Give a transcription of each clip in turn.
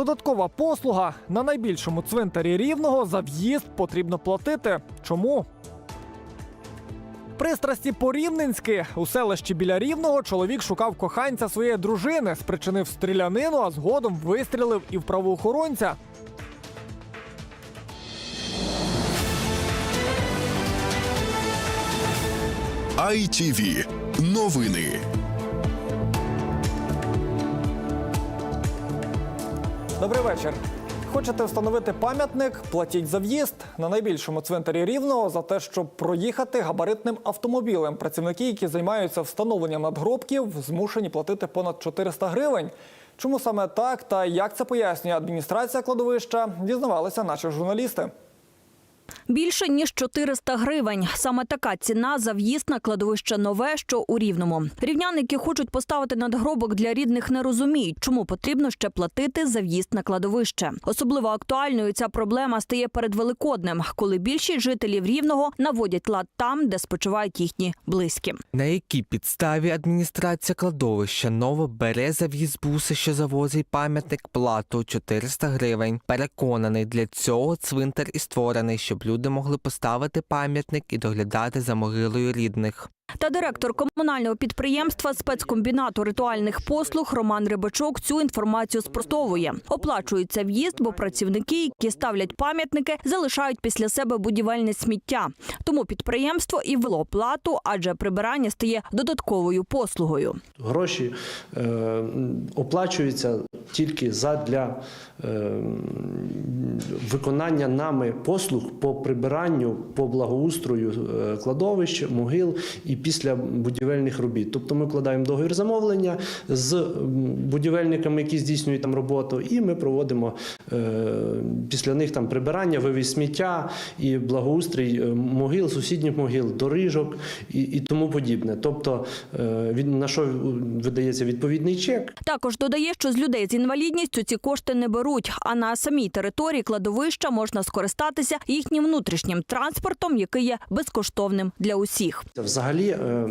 Додаткова послуга на найбільшому цвинтарі рівного за в'їзд потрібно платити. Чому? Пристрасті по-рівненськи у селищі біля Рівного чоловік шукав коханця своєї дружини, спричинив стрілянину, а згодом вистрілив і в правоохоронця. ITV. Новини. Добрий вечір. Хочете встановити пам'ятник? Платіть за в'їзд на найбільшому цвинтарі рівного за те, щоб проїхати габаритним автомобілем. Працівники, які займаються встановленням надгробків, змушені платити понад 400 гривень. Чому саме так та як це пояснює адміністрація кладовища, дізнавалися наші журналісти. Більше ніж 400 гривень. Саме така ціна за в'їзд на кладовище нове, що у рівному. Рівняни, хочуть поставити надгробок для рідних, не розуміють, чому потрібно ще платити за в'їзд на кладовище. Особливо актуальною ця проблема стає перед Великоднем, коли більшість жителів рівного наводять лад там, де спочивають їхні близькі. На якій підставі адміністрація кладовища ново бере за в'їзд буса, що завозить пам'ятник плату 400 гривень. Переконаний, для цього цвинтар і створений, щоб люди могли поставити пам'ятник і доглядати за могилою рідних. Та директор комунального підприємства спецкомбінату ритуальних послуг Роман Рибачок цю інформацію спростовує. Оплачується в'їзд, бо працівники, які ставлять пам'ятники, залишають після себе будівельне сміття. Тому підприємство і ввело плату, адже прибирання стає додатковою послугою. Гроші е, оплачуються тільки задля е, виконання нами послуг по прибиранню, по благоустрою е, кладовищ, могил і після будівельних робіт. Тобто ми вкладаємо договір замовлення з будівельниками, які здійснюють там роботу, і ми проводимо е, після них там прибирання, вивіз сміття і благоустрій е, могил, сусідніх могил, доріжок і, і тому подібне. Тобто, е, на що видається відповідний чек, Також додає, що з людей з інвалідністю ці кошти не беруть. А на самій території кладовища можна скористатися їхнім внутрішнім транспортом, який є безкоштовним для усіх. Взагалі, е,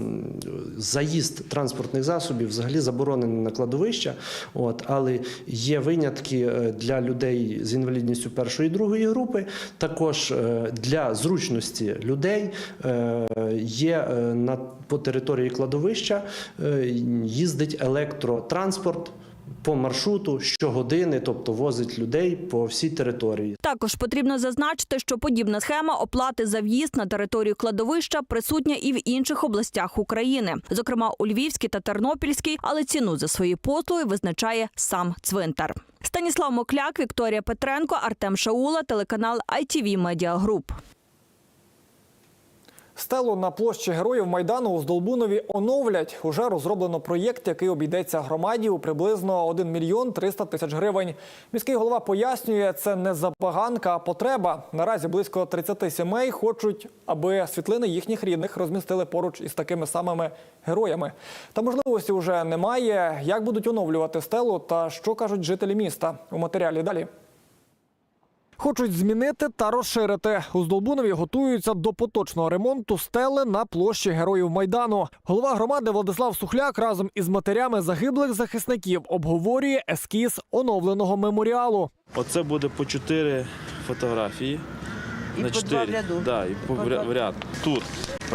заїзд транспортних засобів взагалі заборонений на кладовища. От, але є винятки е, для людей з інвалідністю першої і другої групи. Також е, для зручності людей е, є на по території кладовища їздить електротранспорт. По маршруту щогодини, тобто возить людей по всій території. Також потрібно зазначити, що подібна схема оплати за в'їзд на територію кладовища присутня і в інших областях України, зокрема у Львівській та Тернопільській, але ціну за свої послуги визначає сам цвинтар. Станіслав Мокляк, Вікторія Петренко, Артем Шаула, телеканал ITV Media Group. Стелу на площі героїв Майдану у Здолбунові оновлять. Уже розроблено проєкт, який обійдеться громаді у приблизно 1 мільйон 300 тисяч гривень. Міський голова пояснює, це не забаганка, а потреба. Наразі близько 30 сімей хочуть, аби світлини їхніх рідних розмістили поруч із такими самими героями. Та можливості вже немає. Як будуть оновлювати стелу та що кажуть жителі міста у матеріалі далі. Хочуть змінити та розширити. У Здолбунові готуються до поточного ремонту стели на площі Героїв Майдану. Голова громади Владислав Сухляк разом із матерями загиблих захисників обговорює ескіз оновленого меморіалу. Оце буде по чотири фотографії. І на по два в чотири. ряду. Да, і по, в ряд. Тут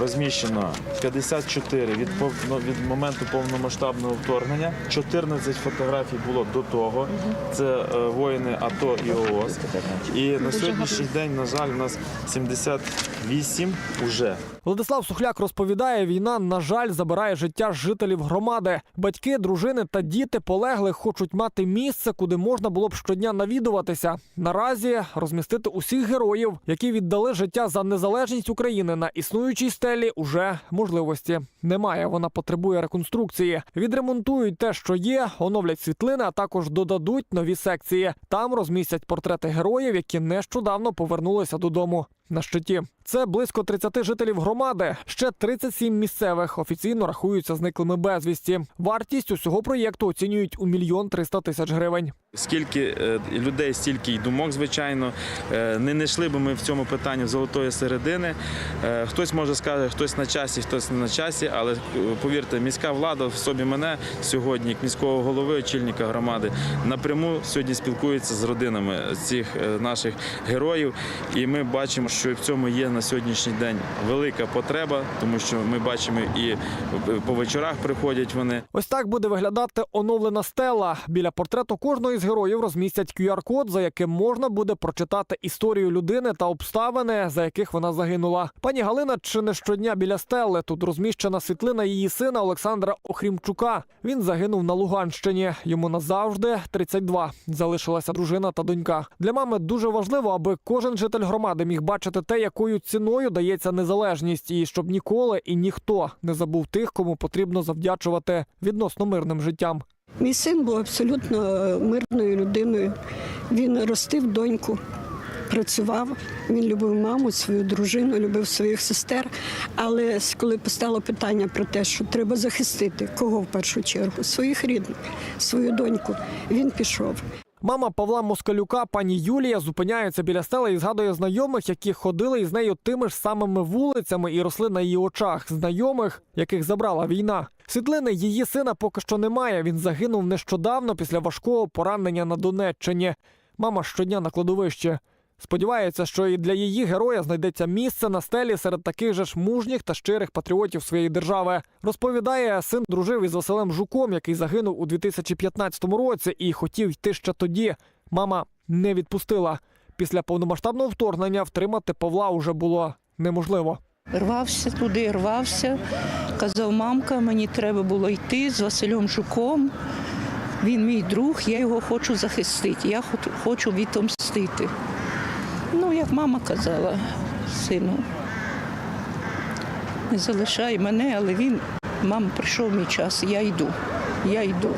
розміщено 54 від, пов- ну, від моменту повномасштабного вторгнення. 14 фотографій було до того. Це е, воїни АТО і ООС. І на сьогоднішній день, на жаль, у нас 78 уже. Владислав Сухляк розповідає, війна, на жаль, забирає життя жителів громади. Батьки, дружини та діти полеглих хочуть мати місце, куди можна було б щодня навідуватися. Наразі розмістити усіх героїв, які віддали життя за незалежність України на існуючій стелі, уже можливості немає. Вона потребує реконструкції. Відремонтують те, що є, оновлять світлини, а також додадуть нові секції. Там розмістять портрети героїв, які нещодавно повернулися додому. На щиті. Це близько 30 жителів громади. Ще 37 місцевих офіційно рахуються зниклими безвісті. Вартість усього проєкту оцінюють у мільйон 300 тисяч гривень. Скільки е, людей, стільки й думок, звичайно. Е, Не знайшли би ми в цьому питанні золотої середини. Е, Хтось може скаже, хтось на часі, хтось не на часі, але повірте, міська влада в собі мене сьогодні, як міського голови, очільника громади, напряму сьогодні спілкується з родинами цих наших героїв. І ми бачимо, що в цьому є на сьогоднішній день велика потреба, тому що ми бачимо і по вечорах приходять вони. Ось так буде виглядати оновлена стела. Біля портрету кожного із героїв розмістять QR-код, за яким можна буде прочитати історію людини та обставини, за яких вона загинула. Пані Галина чи не щодня біля стели. Тут розміщена світлина її сина Олександра Охрімчука. Він загинув на Луганщині. Йому назавжди 32. Залишилася дружина та донька. Для мами дуже важливо, аби кожен житель громади міг бачити те, якою ціною дається незалежність, і щоб ніколи і ніхто не забув тих, кому потрібно завдячувати відносно мирним життям. Мій син був абсолютно е, мирною людиною. Він ростив доньку, працював. Він любив маму, свою дружину, любив своїх сестер. Але коли постало питання про те, що треба захистити кого в першу чергу, своїх рідних, свою доньку, він пішов. Мама Павла Москалюка, пані Юлія, зупиняється біля села і згадує знайомих, які ходили із нею тими ж самими вулицями і росли на її очах. Знайомих, яких забрала війна. Світлини її сина поки що немає. Він загинув нещодавно після важкого поранення на Донеччині. Мама щодня на кладовищі. Сподівається, що і для її героя знайдеться місце на стелі серед таких же ж мужніх та щирих патріотів своєї держави. Розповідає, син дружив із Василем Жуком, який загинув у 2015 році і хотів йти ще тоді. Мама не відпустила. Після повномасштабного вторгнення втримати Павла уже було неможливо. Рвався туди, рвався. Казав, мамка, мені треба було йти з Василем Жуком. Він мій друг, я його хочу захистити, я хочу відомстити. Як мама казала сину, не залишай мене, але він, мама, прийшов мій час, я йду, я йду.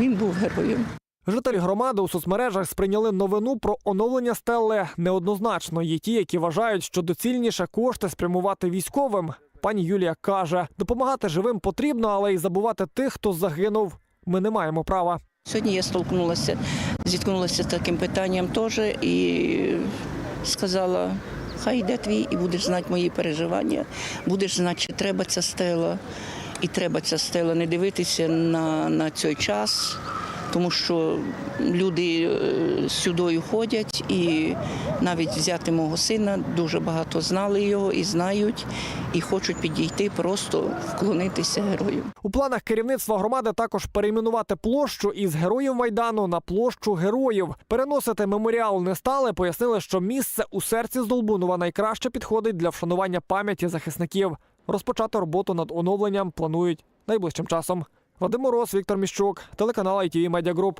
Він був героєм. Жителі громади у соцмережах сприйняли новину про оновлення стели неоднозначно. Є ті, які вважають, що доцільніше кошти спрямувати військовим. Пані Юлія каже, допомагати живим потрібно, але й забувати тих, хто загинув. Ми не маємо права. Сьогодні я столкнулася, зіткнулася з таким питанням теж і сказала, хай йде твій і будеш знати мої переживання, будеш знати, чи треба ця стела, і треба ця стела не дивитися на, на цей час, тому що люди е, сюдою ходять і навіть взяти мого сина, дуже багато знали його і знають, і хочуть підійти, просто вклонитися герою. У планах керівництва громади також перейменувати площу із героїв майдану на площу героїв. Переносити меморіал не стали. Пояснили, що місце у серці Здолбунова найкраще підходить для вшанування пам'яті захисників. Розпочати роботу над оновленням планують найближчим часом. Вадим Мороз, Віктор Міщук, телеканал ITV Media Group.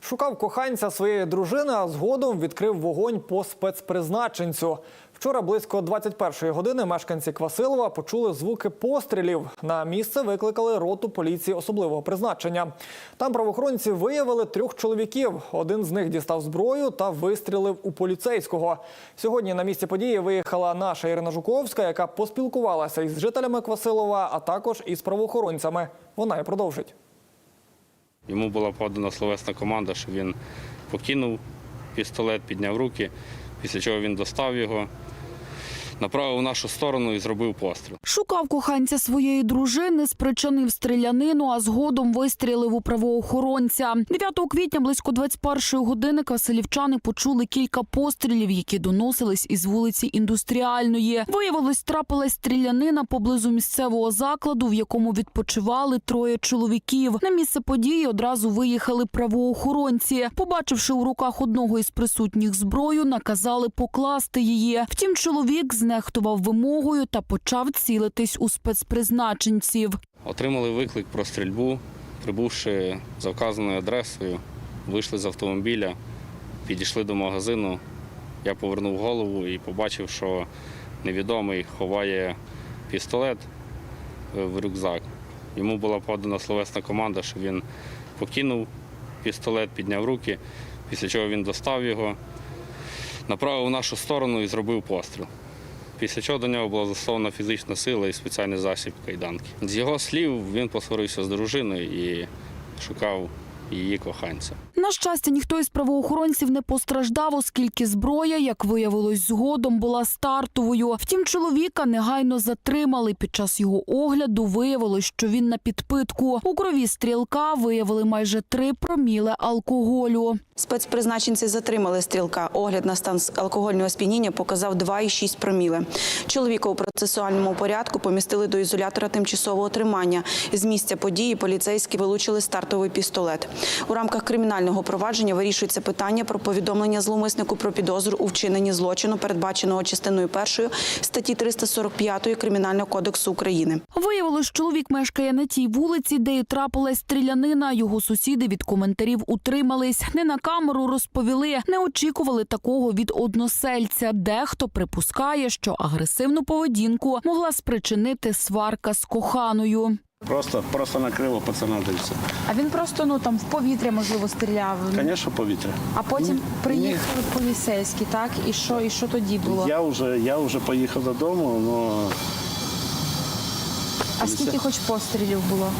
Шукав коханця своєї дружини, а згодом відкрив вогонь по спецпризначенцю. Вчора близько 21-ї години мешканці Квасилова почули звуки пострілів. На місце викликали роту поліції особливого призначення. Там правоохоронці виявили трьох чоловіків. Один з них дістав зброю та вистрілив у поліцейського. Сьогодні на місці події виїхала наша Ірина Жуковська, яка поспілкувалася із жителями Квасилова, а також із правоохоронцями. Вона і продовжить. Йому була подана словесна команда, що він покинув пістолет, підняв руки, після чого він достав його, направив в нашу сторону і зробив постріл. Шукав коханця своєї дружини, спричинив стрілянину, а згодом вистрілив у правоохоронця. 9 квітня близько 21 години квасилівчани почули кілька пострілів, які доносились із вулиці Індустріальної. Виявилось, трапилась стрілянина поблизу місцевого закладу, в якому відпочивали троє чоловіків. На місце події одразу виїхали правоохоронці. Побачивши у руках одного із присутніх зброю, наказали покласти її. Втім, чоловік знехтував вимогою та почав цілитись у спецпризначенців. Отримали виклик про стрільбу, прибувши за вказаною адресою, вийшли з автомобіля, підійшли до магазину. Я повернув голову і побачив, що невідомий ховає пістолет е, в рюкзак. Йому була подана словесна команда, що він покинув пістолет, підняв руки, після чого він достав його, направив в нашу сторону і зробив постріл. Після чого до нього була застосована фізична сила і спеціальний засіб кайданки. З його слів, він посварився з дружиною і шукав її коханця. На щастя, ніхто із правоохоронців не постраждав, оскільки зброя, як виявилось згодом, була стартовою. Втім, чоловіка негайно затримали. Під час його огляду виявилось, що він на підпитку. У крові стрілка виявили майже три проміле алкоголю. Спецпризначенці затримали стрілка. Огляд на стан алкогольного сп'яніння показав 2,6 проміле. Чоловіка у процесуальному порядку помістили до ізолятора тимчасового тримання. З місця події поліцейські вилучили стартовий пістолет. У рамках кримінального провадження вирішується питання про повідомлення зловмиснику про підозру у вчиненні злочину, передбаченого частиною першої статті 345 Кримінального кодексу України. Виявилось, чоловік мешкає на тій вулиці, де і трапилась стрілянина. Його сусіди від коментарів утримались. Не на камеру розповіли, не очікували такого від односельця. Дехто припускає, що агресивну поведінку могла спричинити сварка з коханою. Просто, просто накрило пацана дивиться. А він просто ну там в повітря можливо стріляв. Звісно, повітря. А потім Ні. приїхали поліцейські, так? І що, і що тоді було? Я вже, я вже поїхав додому, але А скільки хоч пострілів було?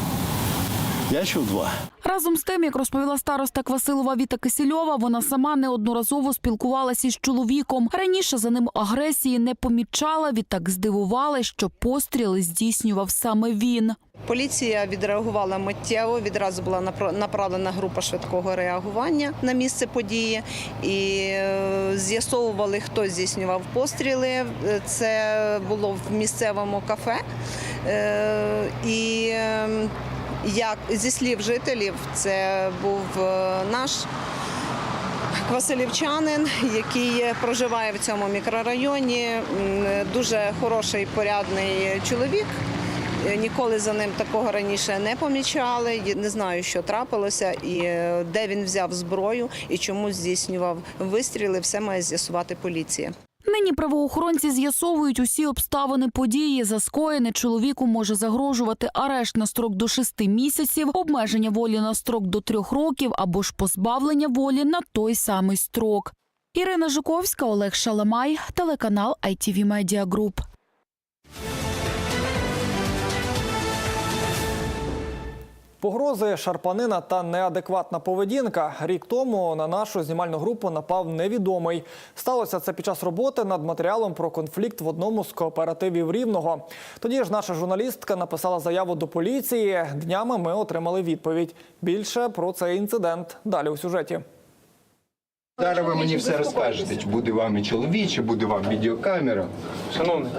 Я чув два. Разом з тим, як розповіла староста Квасилова Віта Кисельова, вона сама неодноразово спілкувалася із чоловіком. Раніше за ним агресії не помічала. Відтак здивувала, що постріли здійснював саме він. Поліція відреагувала миттєво. Відразу була напра- направлена група швидкого реагування на місце події і е, з'ясовували, хто здійснював постріли. Це було в місцевому кафе. Е, І е, як зі слів жителів, це був е, наш Квасилівчанин, який проживає в цьому мікрорайоні. Дуже хороший, порядний чоловік. Е, Ніколи за ним такого раніше не помічали. Не знаю, що трапилося, і е, де він взяв зброю і чому здійснював вистріли. Все має з'ясувати поліція. Нині правоохоронці з'ясовують усі обставини події. За скоєне чоловіку може загрожувати арешт на строк до шести місяців, обмеження волі на строк до трьох років або ж позбавлення волі на той самий строк. Ірина Жуковська, Олег Шаламай, телеканал ITV Media Group. Погрози, шарпанина та неадекватна поведінка. Рік тому на нашу знімальну групу напав невідомий. Сталося це під час роботи над матеріалом про конфлікт в одному з кооперативів Рівного. Тоді ж наша журналістка написала заяву до поліції. Днями ми отримали відповідь. Більше про цей інцидент далі у сюжеті. Зараз ви мені все розкажете. Чи буде вам і чоловік, чи буде вам відеокамера. Шановний,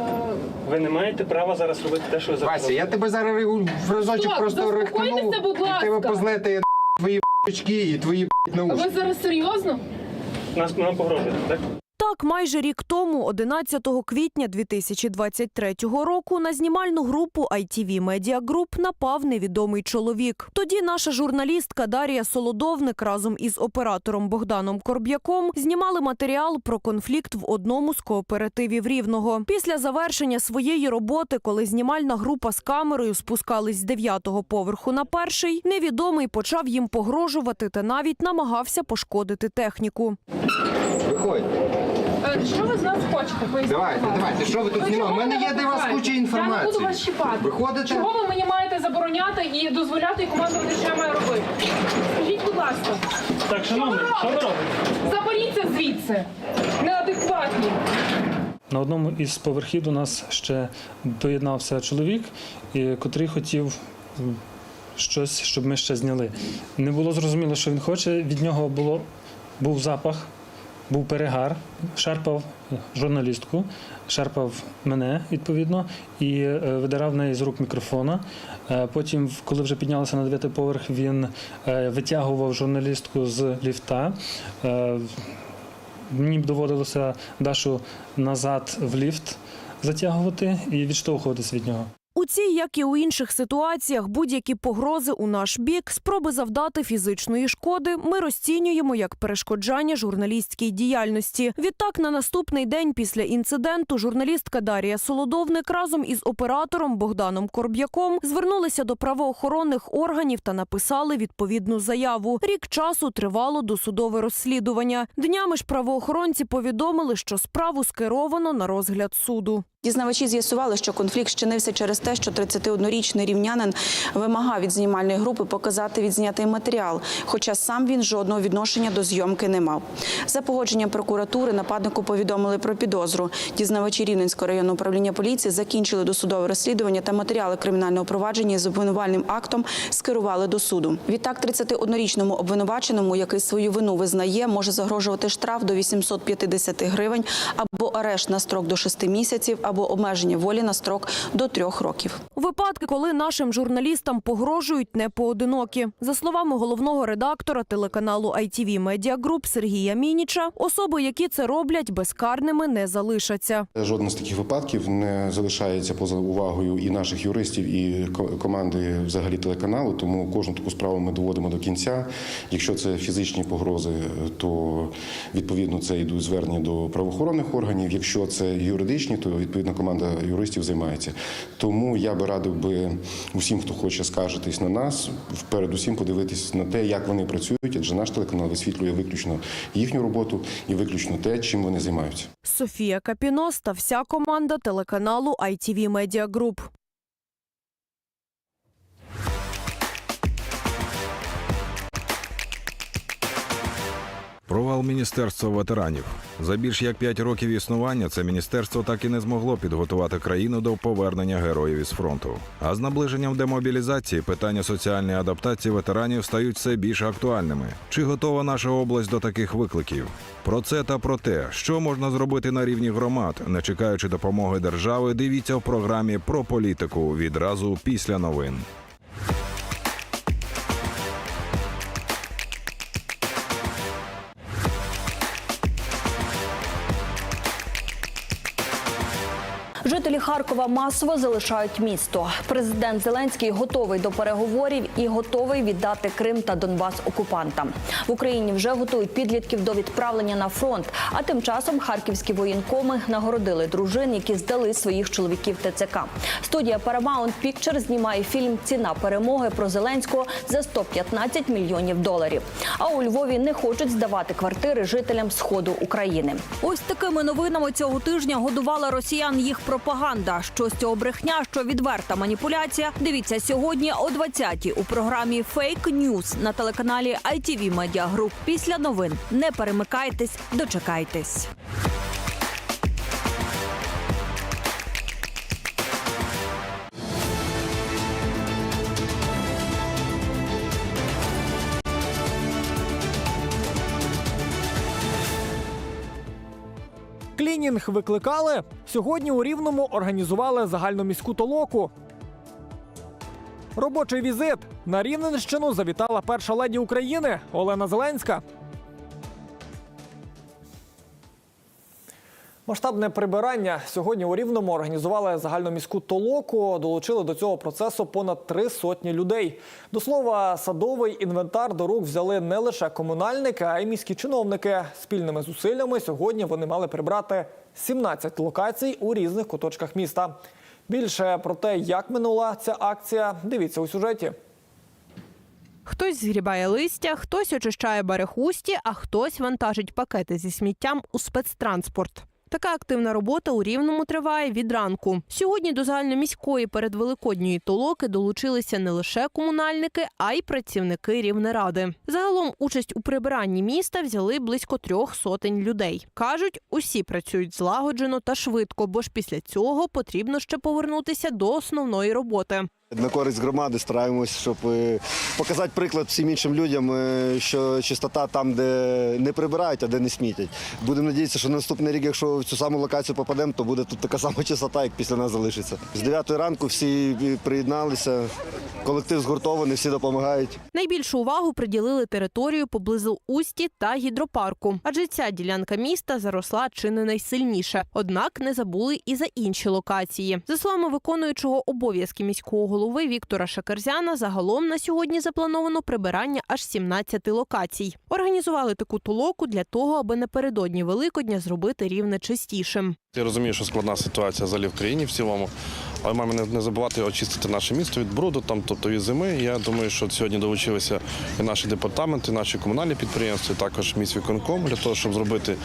ви не маєте права зараз робити те, що ви зараз Вася, я тебе зараз регу- в разочок просто рихтану. І тебе позлете я твої очки і твої наушники. зараз серйозно? нас нам погрожуєте, так? Так, майже рік тому, 11 квітня 2023 року, на знімальну групу ITV Media Group напав невідомий чоловік. Тоді наша журналістка Дар'я Солодовник разом із оператором Богданом Корб'яком знімали матеріал про конфлікт в одному з кооперативів Рівного. Після завершення своєї роботи, коли знімальна група з камерою спускались з дев'ятого поверху на перший, невідомий почав їм погрожувати та навіть намагався пошкодити техніку. Виходь. Що ви з нас хочете? Давайте, давайте, що ви тут знімали? У мене є для вас куча інформації. чіпати. Виходите? ви мені маєте забороняти і дозволяти і командувати, що я маю робити? Скажіть, будь ласка, Так, шановний, що ви робите? заберіться звідси. Неадекватні. На одному із поверхів до нас ще доєднався чоловік, і- котрий хотів м, щось, щоб ми ще зняли. Не було зрозуміло, що він хоче. Від нього було, був запах, був перегар, шарпав журналістку, шарпав мене відповідно і е, видирав неї з рук мікрофона. Е, Потім, коли вже піднялися на дев'ятий поверх, він е, витягував журналістку з ліфта. Мені б доводилося Дашу назад в ліфт затягувати і відштовхуватись від нього. У цій, як і у інших ситуаціях, будь-які погрози у наш бік, спроби завдати фізичної шкоди, ми розцінюємо як перешкоджання журналістській діяльності. Відтак, на наступний день після інциденту журналістка Дарія Солодовник разом із оператором Богданом Корб'яком звернулися до правоохоронних органів та написали відповідну заяву. Рік часу тривало досудове розслідування. Днями ж правоохоронці повідомили, що справу скеровано на розгляд суду. Дізнавачі з'ясували, що конфлікт щинився через те, що 31-річний рівнянин вимагав від знімальної групи показати відзнятий матеріал, хоча сам він жодного відношення до зйомки не мав. За погодженням прокуратури нападнику повідомили про підозру. Дізнавачі Рівненського районного управління поліції закінчили досудове розслідування та матеріали кримінального провадження з обвинувальним актом скерували до суду. Відтак, 31-річному обвинуваченому, який свою вину визнає, може загрожувати штраф до 850 гривень або арешт на строк до 6 місяців, або обмеження волі на строк до 3 років. Випадки, коли нашим журналістам погрожують, не поодинокі. За словами головного редактора телеканалу ITV Media Group Сергія Мініча, особи, які це роблять, безкарними не залишаться. Жоден з таких випадків не залишається поза увагою і наших юристів, і ко- команди взагалі телеканалу. Тому кожну таку справу ми доводимо до кінця. Якщо це фізичні погрози, то відповідно це йдуть звернення до правоохоронних органів. Якщо це юридичні, то відповідно команда юристів займається. Тому я би радив би усім, хто хоче скаржитись на нас, передусім подивитись на те, як вони працюють, адже наш телеканал висвітлює виключно їхню роботу і виключно те, чим вони займаються. Софія Капінос та вся команда телеканалу ITV Media Group. Провал Міністерства ветеранів. За більш як п'ять років існування це міністерство так і не змогло підготувати країну до повернення героїв із фронту. А з наближенням демобілізації питання соціальної адаптації ветеранів стають все більш актуальними. Чи готова наша область до таких викликів? Про це та про те, що можна зробити на рівні громад, не чекаючи допомоги держави, дивіться в програмі про політику відразу після новин. Харкова масово залишають місто. Президент Зеленський готовий до переговорів і готовий віддати Крим та Донбас окупантам. В Україні вже готують підлітків до відправлення на фронт. А тим часом харківські воєнкоми нагородили дружин, які здали своїх чоловіків ТЦК. Студія Paramount Pictures знімає фільм Ціна перемоги про Зеленського за 115 мільйонів доларів. А у Львові не хочуть здавати квартири жителям сходу України. Ось такими новинами цього тижня годувала росіян їх пропаганда. Що з цього брехня, що відверта маніпуляція. Дивіться сьогодні о 20-й у програмі Фейк News на телеканалі ITV Media Group. Після новин не перемикайтесь, дочекайтесь. Клінінг викликали. Сьогодні у Рівному організували загальноміську толоку. Робочий візит на Рівненщину завітала перша леді України Олена Зеленська. Масштабне прибирання сьогодні у Рівному організували загальноміську толоку. Долучили до цього процесу понад три сотні людей. До слова, садовий інвентар до рук взяли не лише комунальники, а й міські чиновники. Спільними зусиллями сьогодні вони мали прибрати 17 локацій у різних куточках міста. Більше про те, як минула ця акція, дивіться у сюжеті. Хтось згрібає листя, хтось очищає берегусті, а хтось вантажить пакети зі сміттям у спецтранспорт. Така активна робота у Рівному триває від ранку. Сьогодні до загальноміської передвеликодньої толоки долучилися не лише комунальники, а й працівники Рівнеради. Загалом участь у прибиранні міста взяли близько трьох сотень людей. Кажуть, усі працюють злагоджено та швидко, бо ж після цього потрібно ще повернутися до основної роботи. На користь громади стараємось, щоб е, показати приклад всім іншим людям, е, що чистота там, де не прибирають, а де не смітять. Будемо надіятися, що на наступний рік, якщо в цю саму локацію попадемо, то буде тут така сама чистота, як після нас залишиться. З 9 ранку всі приєдналися. колектив згуртований, всі допомагають. Найбільшу увагу приділили територію поблизу Усті та гідропарку, адже ця ділянка міста заросла чи не найсильніше. Однак не забули і за інші локації. За словами виконуючого обов'язки міського голови Віктора Шакерзяна, загалом на сьогодні заплановано прибирання аж 17 локацій. Організували таку толоку для того, аби напередодні Великодня зробити рівне чистішим. Я розумію, що складна ситуація взагалі в країні в цілому, але маємо не, забувати очистити наше місто від бруду, там, тобто від зими. Я думаю, що сьогодні долучилися і наші департаменти, і наші комунальні підприємства, і також міськвиконком для того, щоб зробити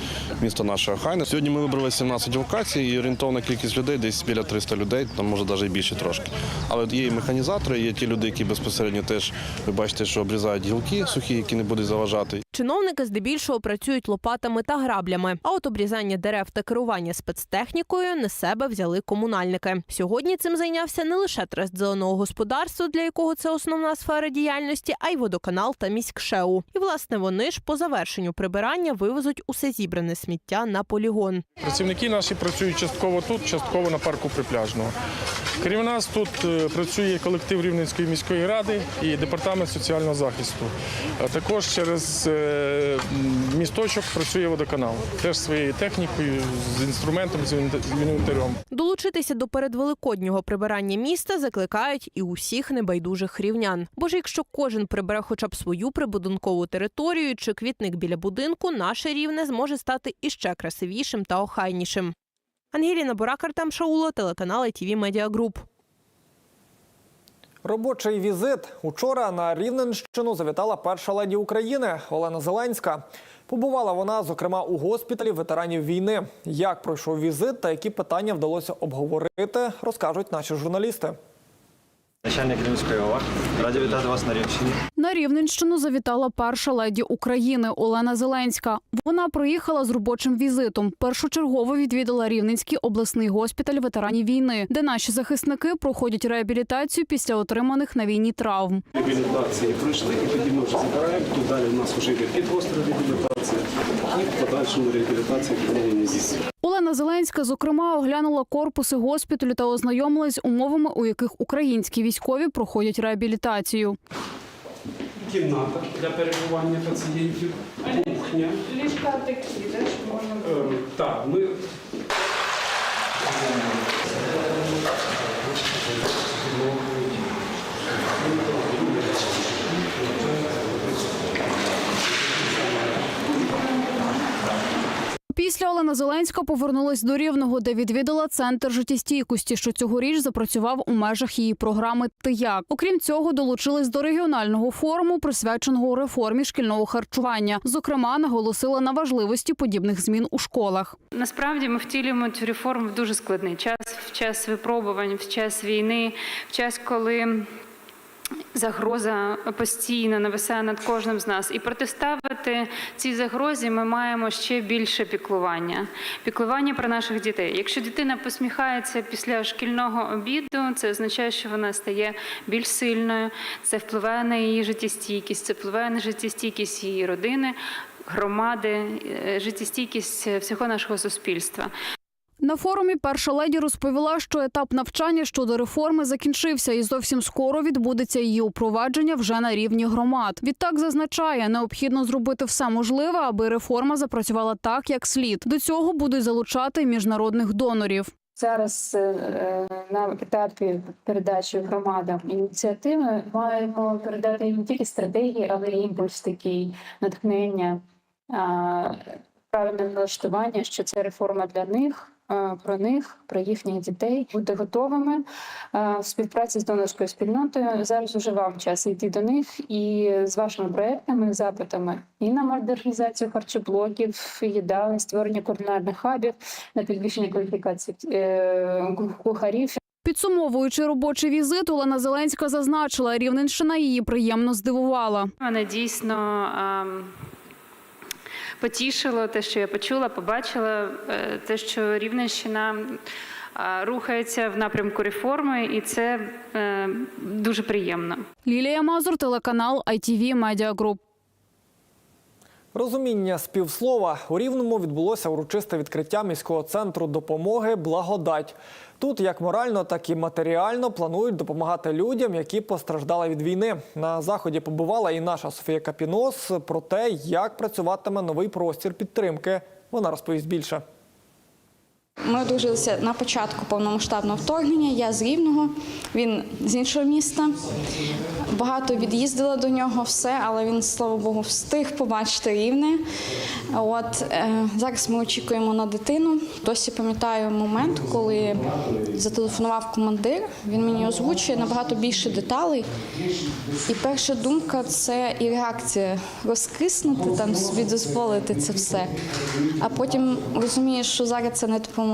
місто наше охайне. Сьогодні ми вибрали 17 локацій і орієнтовна кількість людей десь біля 300 людей, там може навіть і більше трошки. Але є і механізатори, є ті люди, які безпосередньо теж ви бачите, що обрізають гілки сухі, які не будуть заважати. Чиновники здебільшого працюють лопатами та граблями. А от обрізання дерев та керування спецтехнікою на себе взяли комунальники. Сьогодні цим зайнявся не лише трест зеленого господарства, для якого це основна сфера діяльності, а й водоканал та міськшеу. І власне вони ж по завершенню прибирання вивезуть усе зібране сміття на полігон. Працівники наші працюють частково тут, частково на парку Припляжного. Крім нас, тут е, працює колектив Рівненської міської ради і департамент соціального захисту. Також через е, місточок працює водоканал. Теж своєю технікою, з інструментом, з інвент- інвентарем. Долучитися до передвеликоднього прибирання міста закликають і усіх небайдужих рівнян. Бо ж якщо кожен прибере хоча б свою прибудинкову територію чи квітник біля будинку, наше рівне зможе стати іще красивішим та охайнішим. Ангеліна Бурак, Артем Шаула, телеканал ITV Media Group. Робочий візит учора на Рівненщину завітала перша леді України Олена Зеленська. Побувала вона, зокрема, у госпіталі ветеранів війни. Як пройшов візит та які питання вдалося обговорити, розкажуть наші журналісти. Начальник Рівненської ОВА. Раді вітати вас на Рівщині. На Рівненщину завітала перша леді України Олена Зеленська. Вона приїхала з робочим візитом. Першочергово відвідала Рівненський обласний госпіталь ветеранів війни, де наші захисники проходять реабілітацію після отриманих на війні травм. Реабілітації пройшли, і тоді ми вже забираємо. Тут далі у нас вже йде підгостра реабілітація в подальшому реабілітації відновлення зісі. Олена Зеленська, зокрема, оглянула корпуси госпіталю та ознайомилась з умовами, у яких українські військові проходять реабілітацію. Кімната для перебування пацієнтів, кухня. Ліжка такі, де що можна Е, Так, ми Після Олена Зеленська повернулась до Рівного, де відвідала центр життєстійкості, що цьогоріч запрацював у межах її програми «Ти як». Окрім цього, долучились до регіонального форуму, присвяченого реформі шкільного харчування. Зокрема, наголосила на важливості подібних змін у школах. Насправді ми втілюємо цю реформу в дуже складний час, в час випробувань, в час війни, в час, коли загроза постійно нависає над кожним з нас. І протиставити цій загрозі ми маємо ще більше піклування. Піклування про наших дітей. Якщо дитина посміхається після шкільного обіду, це означає, що вона стає більш сильною, це впливає на її життєстійкість, це впливає на життєстійкість її родини, громади, е, життєстійкість всього нашого суспільства. На форумі перша леді розповіла, що етап навчання щодо реформи закінчився, і зовсім скоро відбудеться її упровадження вже на рівні громад. Відтак зазначає, необхідно зробити все можливе, аби реформа запрацювала так, як слід. До цього будуть залучати міжнародних донорів. Зараз е, на етапі передачі громадам ініціативи маємо передати не тільки стратегії, але й імпульс такий, натхнення, правильне налаштування, що це реформа для них. А, Про них, про їхніх дітей бути готовими в співпраці з донорською спільнотою. Зараз уже вам час йти до них і з вашими проектами, запитами і на модернізацію харчоблоків, їдалень, створення кулінарних хабів, на підвищення кваліфікації е, кухарів. Підсумовуючи робочий візит, Олена Зеленська зазначила, Рівненщина її приємно здивувала. Мене дійсно ем, потішило те, що я почула, побачила, е, те, що Рівненщина рухається в напрямку реформи, і це е, дуже приємно. Лілія Мазур, телеканал ITV Media Group. Розуміння співслова у Рівному відбулося урочисте відкриття міського центру допомоги Благодать. Тут як морально, так і матеріально планують допомагати людям, які постраждали від війни. На заході побувала і наша Софія Капінос про те, як працюватиме новий простір підтримки. Вона розповість більше. Ми одружилися на початку повномасштабного вторгнення. Я з Рівного, він з іншого міста. Багато від'їздила до нього, все, але він, слава Богу, встиг побачити рівне. От е, зараз ми очікуємо на дитину. Досі пам'ятаю момент, коли зателефонував командир. Він мені озвучує набагато більше деталей. І перша думка це і реакція розкиснути, там собі дозволити це все. А потім розумієш, що зараз це не допоможе.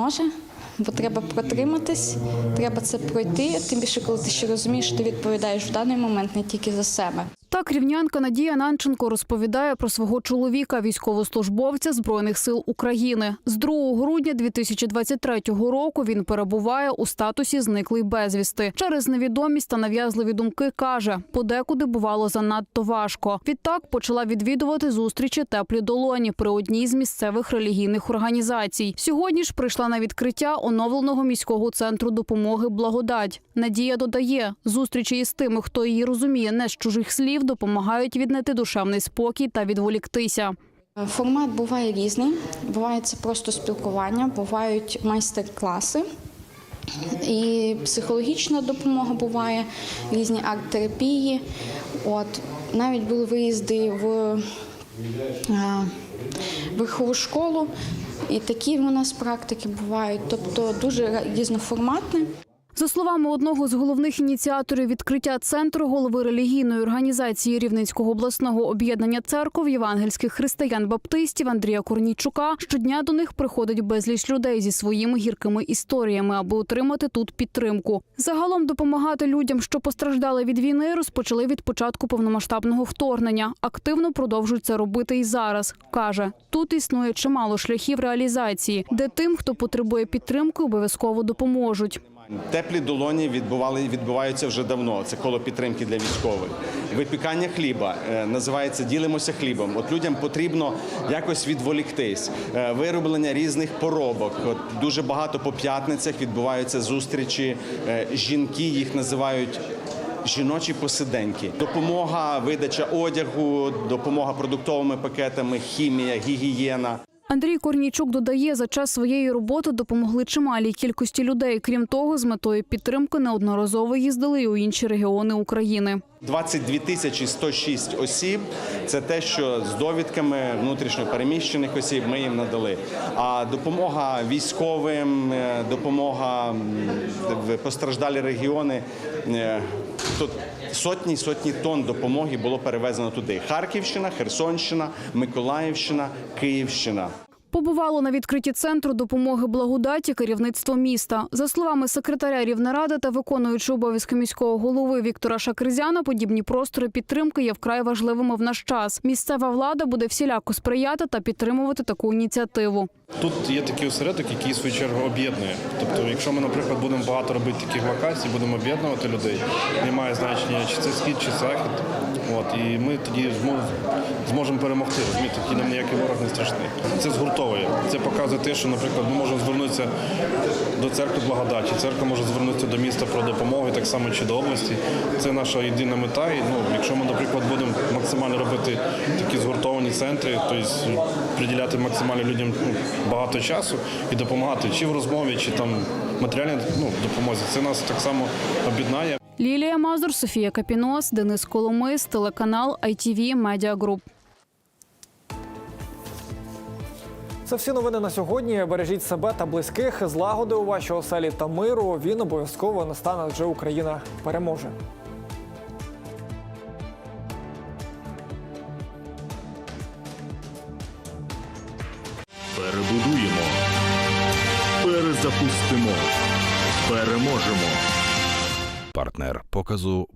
Бо треба протриматись, треба це пройти. Тим більше, коли ти ще розумієш, що ти відповідаєш в даний момент не тільки за себе. Так рівнянка Надія Нанченко розповідає про свого чоловіка, військовослужбовця Збройних сил України. З 2 грудня 2023 року він перебуває у статусі зниклий безвісти. Через невідомість та нав'язливі думки каже, подекуди бувало занадто важко. Відтак почала відвідувати зустрічі теплі долоні при одній з місцевих релігійних організацій. Сьогодні ж прийшла на відкриття оновленого міського центру допомоги Благодать. Надія додає, зустрічі із тими, хто її розуміє, не з чужих слів, допомагають віднайти душевний спокій та відволіктися. Формат буває різний. Буває це просто спілкування, бувають майстер-класи. І психологічна допомога буває, різні арт-терапії. От навіть були виїзди в а, верхову школу, і такі у нас практики бувають. Тобто дуже різноформатне. За словами одного з головних ініціаторів відкриття центру голови релігійної організації Рівненського обласного об'єднання церков євангельських християн-баптистів Андрія Корнійчука, щодня до них приходить безліч людей зі своїми гіркими історіями, аби отримати тут підтримку. Загалом допомагати людям, що постраждали від війни, розпочали від початку повномасштабного вторгнення. Активно продовжують це робити і зараз. каже тут існує чимало шляхів реалізації, де тим, хто потребує підтримки, обов'язково допоможуть. Теплі долоні відбували відбуваються вже давно. Це коло підтримки для військових. Випікання хліба е, називається Ділимося хлібом. От людям потрібно якось відволіктись. Е, Вироблення різних поробок. От дуже багато по п'ятницях відбуваються зустрічі. Е, Жінки їх називають. Жіночі посиденьки, допомога, видача одягу, допомога продуктовими пакетами, хімія, гігієна. Андрій Корнійчук додає, за час своєї роботи допомогли чималій кількості людей. Крім того, з метою підтримки неодноразово їздили й у інші регіони України. 22 тисячі 106 осіб. Це те, що з довідками внутрішньо переміщених осіб ми їм надали. А допомога військовим, е, допомога в постраждалі регіони. е, Тут сотні й сотні тонн допомоги було перевезено туди. Харківщина, Херсонщина, Миколаївщина, Київщина. Побувало на відкритті центру допомоги благодаті керівництво міста. За словами секретаря Рівнеради та виконуючого обов'язки міського голови Віктора Шакризяна, подібні простори підтримки є вкрай важливими в наш час. Місцева влада буде всіляко сприяти та підтримувати таку ініціативу. Тут є такий осередок, який свою чергу об'єднує. Тобто, якщо ми, наприклад, будемо багато робити таких локацій, будемо об'єднувати людей, немає значення, чи це схід, чи захід. От і ми тоді змо- зможемо перемогти. Розумієте, тоді нам ніякий ворог не страшний. Це згуртовує. Це показує те, що, наприклад, ми можемо звернутися до церкви благодаті. Церква може звернутися до міста про допомогу, так само чи до області. Це наша єдина мета. І ну, якщо ми, наприклад, будемо максимально робити такі згуртовані центри, тобто приділяти максимально людям ну, багато часу і допомагати чи в розмові, чи там матеріальній ну, допомозі. Це нас так само об'єднає. Лілія Мазур, Софія Капінос, Денис Коломис, телеканал ITV Media Group. Це всі новини на сьогодні. Бережіть себе та близьких, злагоди у вашій оселі та миру. Він обов'язково настане, адже Україна переможе. Перебудуємо, перезапустимо, переможемо. Партнер показу